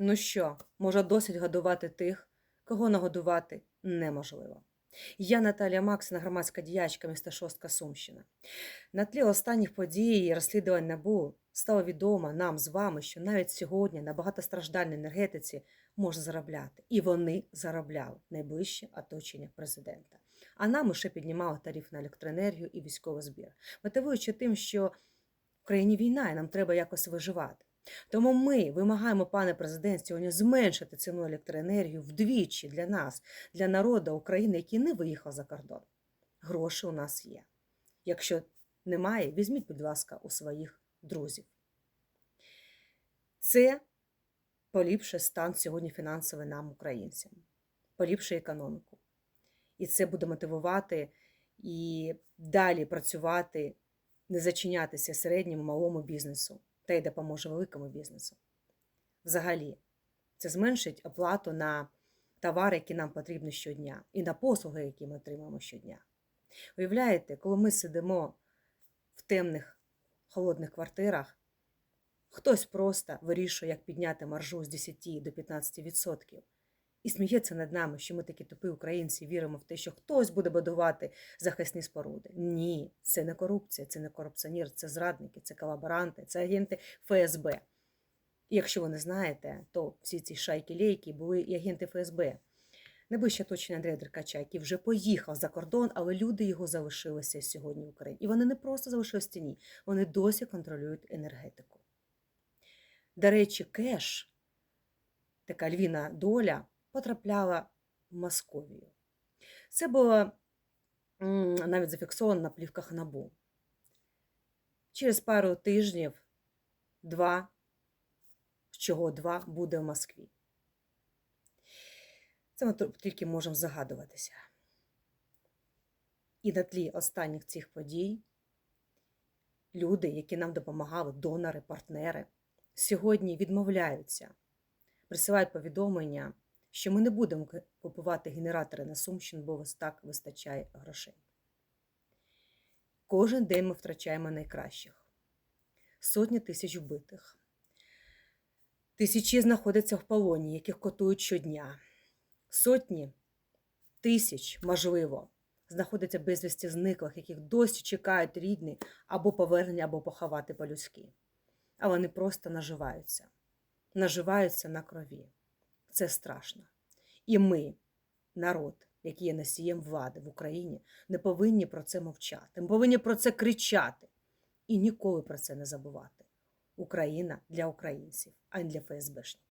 Ну що, може, досить годувати тих, кого нагодувати неможливо. Я Наталія Максина, громадська діячка міста Шостка Сумщина. На тлі останніх подій і розслідувань НАБУ стало відомо нам з вами, що навіть сьогодні на багатостраждальній енергетиці можна заробляти. І вони заробляли найближче оточення президента. А нам ще піднімали тариф на електроенергію і військовий збір, мотивуючи тим, що в країні війна і нам треба якось виживати. Тому ми вимагаємо, пане президент, сьогодні зменшити ціну електроенергію вдвічі для нас, для народу України, який не виїхав за кордон. Гроші у нас є. Якщо немає, візьміть, будь ласка, у своїх друзів. Це поліпшить стан сьогодні фінансовий нам, українцям, поліпшує економіку. І це буде мотивувати і далі працювати, не зачинятися середньому малому бізнесу та й допоможе великому бізнесу. Взагалі, це зменшить оплату на товари, які нам потрібні щодня, і на послуги, які ми отримуємо щодня. Уявляєте, коли ми сидимо в темних холодних квартирах, хтось просто вирішує, як підняти маржу з 10 до 15%. І сміється над нами, що ми такі тупі українці віримо в те, що хтось буде будувати захисні споруди. Ні, це не корупція, це не корупціонер, це зрадники, це колаборанти, це агенти ФСБ. І якщо ви не знаєте, то всі ці шайки-лейки були і агенти ФСБ. Найближче оточення Андрія Деркача, який вже поїхав за кордон, але люди його залишилися сьогодні в Україні. І вони не просто залишилися в вони досі контролюють енергетику. До речі, кеш, така львіна доля, потрапляла в Московію. Це було навіть зафіксовано на плівках набу. Через пару тижнів два, з чого два буде в Москві. Це ми тільки можемо загадуватися. І на тлі останніх цих подій люди, які нам допомагали, донори, партнери, сьогодні відмовляються, присилають повідомлення що ми не будемо купувати генератори на Сумщину, бо ось так вистачає грошей. Кожен день ми втрачаємо найкращих. Сотні тисяч вбитих. Тисячі знаходяться в полоні, яких котують щодня. Сотні тисяч, можливо, знаходяться безвісті зниклих, яких досі чекають рідні або повернення, або поховати по-людськи. А вони просто наживаються, наживаються на крові. Це страшно. І ми, народ, який є носієм влади в Україні, не повинні про це мовчати. Ми повинні про це кричати і ніколи про це не забувати. Україна для українців, а не для ФСБшників.